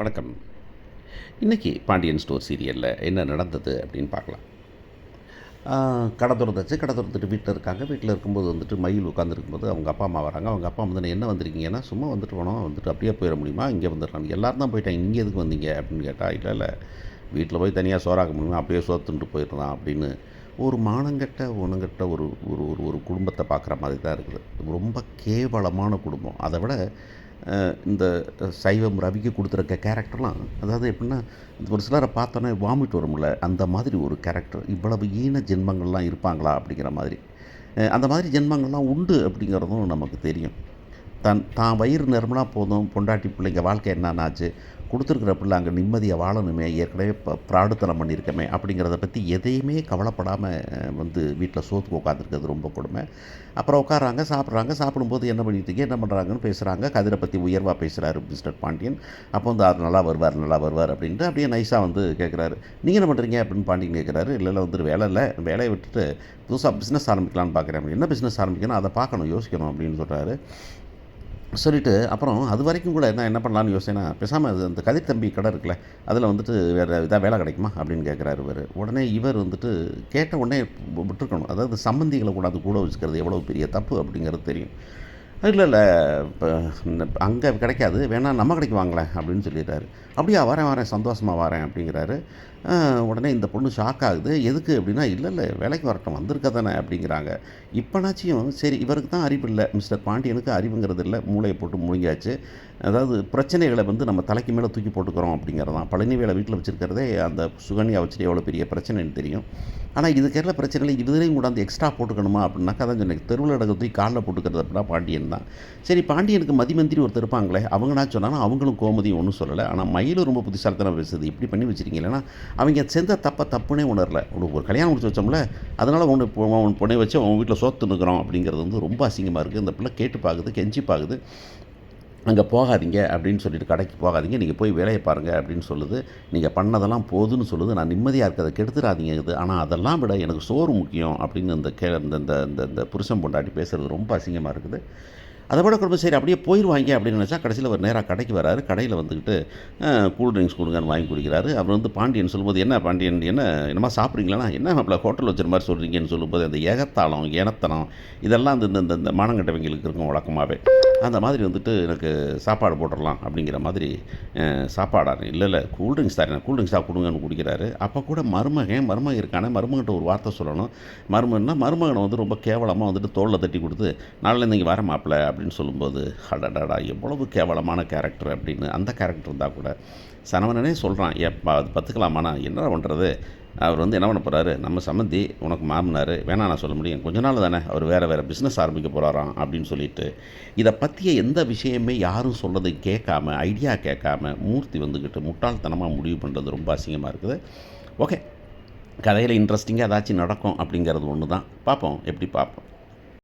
வணக்கம். இன்றைக்கி பாண்டியன் ஸ்டோர் சீரியலில் என்ன நடந்தது அப்படின்னு பார்க்கலாம். கடை திறந்தாச்சு. கடை திறந்துட்டு வீட்டில் இருக்காங்க. வீட்டில் இருக்கும்போது வந்துட்டு மயில் உட்காந்துருக்கும்போது அவங்க அப்பா அம்மா வராங்க. அவங்க அப்பா வந்து என்ன வந்திருக்கீங்கன்னா சும்மா வந்துட்டு போனோம். வந்துட்டு அப்படியே போயிட முடியுமா? இங்கே வந்துடுறாங்க. எல்லோரும் தான் போயிட்டாங்க. இங்கே எதுக்கு வந்தீங்க? அப்படின்னு கேட்டால் இல்லை இல்லை. வீட்டில் போய் தனியாக சோறாக்க முடியுமா? அப்படியே சோத்துன்ட்டு போயிடலாம். அப்படின்னு ஒரு மானங்கட்ட ஒணுங்கெட்ட ஒரு ஒரு ஒரு ஒரு குடும்பத்தை பார்க்குற மாதிரி தான் இருக்குது. ரொம்ப கேவலமான குடும்பம். அதை விட இந்த சைவம் ரவிக்கு கொடுத்துருக்க கேரக்டர்லாம் அதாவது எப்படின்னா இந்த ஒரு சிலரை பார்த்தோன்னே வாமிட் வரும்ல அந்த மாதிரி ஒரு கேரக்டர். இவ்வளவு ஈன ஜென்மங்கள்லாம் இருப்பாங்களா அப்படிங்கிற மாதிரி. அந்த மாதிரி ஜென்மங்கள்லாம் உண்டு அப்படிங்கிறதும் நமக்கு தெரியும். தன் தான் வயிறு நிரம்பினா போதும் பொண்டாட்டி பிள்ளைங்க வாழ்க்கை என்னன்னாச்சு கொடுத்துருக்குற பிள்ளை அங்கே நிம்மதியை வாழணுமே ஏற்கனவே இப்போ பிராடுத்தனம் பண்ணியிருக்கமே அப்படிங்கிறத பற்றி எதையுமே கவலைப்படாமல் வந்து வீட்டில் சோத்துக்கு உட்காந்துருக்கிறது ரொம்ப கொடுமை. அப்புறம் உட்காராங்க சாப்பிட்றாங்க சாப்பிடும்போது என்ன பண்ணிட்டு என்ன பண்ணுறாங்கன்னு பேசுகிறாங்க கதிரை பற்றி உயர்வாக பேசுகிறாரு மிஸ்டர் பாண்டியன். அப்போ வந்து அவர் நல்லா வருவார் நல்லா வருவார் அப்படின்ட்டு அப்படியே நைஸாக வந்து கேட்குறாரு. நீங்கள் என்ன பண்ணுறீங்க அப்படின்னு பாண்டியன் கேட்குறாரு. இல்லை இல்லை வந்துட்டு வேலை இல்லை. வேலையை விட்டுட்டு புதுசாக பிஸ்னஸ் ஆரம்பிக்கலாம்னு பார்க்குறேன். என்ன பிஸ்னஸ் ஆரம்பிக்கணும்? அதை பார்க்கணும் யோசிக்கணும் அப்படின்னு சொல்கிறாரு சொல்லிவிட்டு அப்புறம் அது வரைக்கும் கூட என்ன என்ன பண்ணலான்னு யோசனை பேசாமல் அது அந்த கதிர் தம்பி கடை இருக்குல்ல அதில் வந்துட்டு வேறு இதாக வேலை கிடைக்குமா அப்படின்னு கேட்குறாரு இவர். உடனே இவர் வந்துட்டு கேட்ட உடனே விட்டுருக்கணும். அதாவது சம்மந்திகளை கூட அது கூட வச்சுக்கிறது எவ்வளோ பெரிய தப்பு அப்படிங்கிறது தெரியும். இல்லை இல்லை இப்போ அங்கே கிடைக்காது. வேணால் நம்ம கடைக்கு வாங்களேன் அப்படின்னு சொல்லிடுறாரு. அப்படியா வரேன் வரேன் சந்தோஷமாக வரேன் அப்படிங்கிறாரு. உடனே இந்த பொண்ணு ஷாக் ஆகுது. எதுக்கு அப்படின்னா இல்லை இல்லை வேலைக்கு வரட்டும் வந்திருக்க தானே அப்படிங்கிறாங்க. இப்போனாச்சியும் சரி இவருக்கு தான் அறிவு இல்லை. மிஸ்டர் பாண்டியனுக்கு அறிவுங்கிறது இல்லை. மூளையை போட்டு முழுங்கியாச்சு. அதாவது பிரச்சனைகளை வந்து நம்ம தலைக்கு மேலே தூக்கி போட்டுக்கிறோம் அப்படிங்கிறது தான் பழனி வேலை வீட்டில் வச்சுருக்கிறதே அந்த சுகன்யா வச்சுட்டு எவ்வளோ பெரிய பிரச்சனைன்னு தெரியும். ஆனால் இதுக்கெல்லாம் பிரச்சனை இதுலேயும் கூட அந்த எக்ஸ்ட்ரா போட்டுக்கணுமா அப்படின்னாக்கா தான் சொன்னேன். தெருவில் இடத்துல தூய் காலில் போட்டுக்கிறது அப்படின்னா பாண்டியன் தான். சரி பாண்டியனுக்கு மதிமந்திரி ஒருத்தர் இருப்பாங்களே அவங்கனா சொன்னாலும் அவங்களும் கோமதியும் ஒன்றும் சொல்லலை. ஆனால் மயிலும் ரொம்ப புத்திசாலித்தனம் பேசுது. இப்படி பண்ணி வச்சிருக்கீங்க. அவங்க செஞ்ச தப்பை தப்புனே உணரல. உனக்கு ஒரு கல்யாணம் முடிச்சு வச்சோம்ல அதனால் உன்னை உன் பொண்ணை வச்சு அவன் வீட்டில் சோத்து நிற்கிறோம் அப்படிங்கிறது வந்து ரொம்ப அசிங்கமாக இருக்குது. இந்த பிள்ளை கேட்டு பார்க்குது கெஞ்சி பார்க்குது. அங்கே போகாதீங்க அப்படின்னு சொல்லிட்டு கடைக்கு போகாதீங்க. நீங்கள் போய் வேலையை பாருங்கள் அப்படின்னு சொல்லுது. நீங்கள் பண்ணதெல்லாம் போதுன்னு சொல்லுது. நான் நிம்மதியாக இருக்கிறத கெடுத்துடாதீங்க இது ஆனால் அதெல்லாம் விட எனக்கு சோறு முக்கியம் அப்படின்னு இந்த கே இந்த இந்த இந்த இந்த புருஷன் பொண்டாட்டி பேசுகிறது ரொம்ப அசிங்கமாக இருக்குது. அதை விட குடும்பம் சரி அப்படியே போயிடுவாங்க அப்படின்னு நினச்சா கடைசியில் ஒரு நேராக கடைக்கு வராரு. கடையில் வந்துக்கிட்டு கூல் ட்ரிங்க்ஸ் கொடுங்கன்னு வாங்கி குடிக்கிறாரு. அப்புறம் வந்து பாண்டியன் சொல்லும்போது என்ன பாண்டியன் என்ன என்னமா சாப்பிட்றீங்களா என்ன மாப்பிள்ள ஹோட்டல் வச்சுற மாதிரி சொல்கிறீங்கன்னு சொல்லும்போது அந்த ஏகத்தாளம் ஏனத்தனம் இதெல்லாம் இந்த இந்த- இந்த இந்த மானங்கட்டவங்களுக்கு இருக்கும் வழக்கமாகவே அந்த மாதிரி வந்துட்டு எனக்கு சாப்பாடு போட்டுடலாம் அப்படிங்கிற மாதிரி சாப்பாடாரு. இல்லை இல்லை கூல்ட்ரிங்க்ஸ் தரேன் கூல்ட்ரிங்க்ஸாக கொடுங்கன்னு குடிக்கிறாரு. அப்போ கூட மருமகன் மருமகன் இருக்கானே மருமகன்ட்ட ஒரு வார்த்தை சொல்லணும். மருமகன்னா மருமகனை வந்து ரொம்ப கேவலமாக வந்துட்டு தோளில் தட்டி கொடுத்து நாளில் நீங்கள் வர மாப்பிள்ள அப்படின்னு சொல்லும்போது அடடாடா எவ்வளவு கேவலமான கேரக்டர் அப்படின்னு அந்த கேரக்டர் இருந்தால் கூட சனவனனே சொல்கிறான் ஏப்பா அது பத்துக்கலாமாண்ணா என்ன பண்ணுறது அவர் வந்து என்ன பண்ண போகிறாரு நம்ம சம்மந்தி உனக்கு மாமனார் வேணா நான் சொல்ல முடியும். கொஞ்ச நாள் தானே அவர் வேறு வேறு பிஸ்னஸ் ஆரம்பிக்க போகிறாராம் அப்படின்னு சொல்லிட்டு இதை பற்றிய எந்த விஷயமே யாரும் சொல்கிறது கேட்காம ஐடியா கேட்காம மூர்த்தி வந்துக்கிட்டு முட்டாள்தனமாக முடிவு பண்ணுறது ரொம்ப அசிங்கமாக இருக்குது. ஓகே கதையில் இன்ட்ரெஸ்டிங்காக ஏதாச்சும் நடக்கும் அப்படிங்கிறது ஒன்று தான் பார்ப்போம். எப்படி பார்ப்போம்.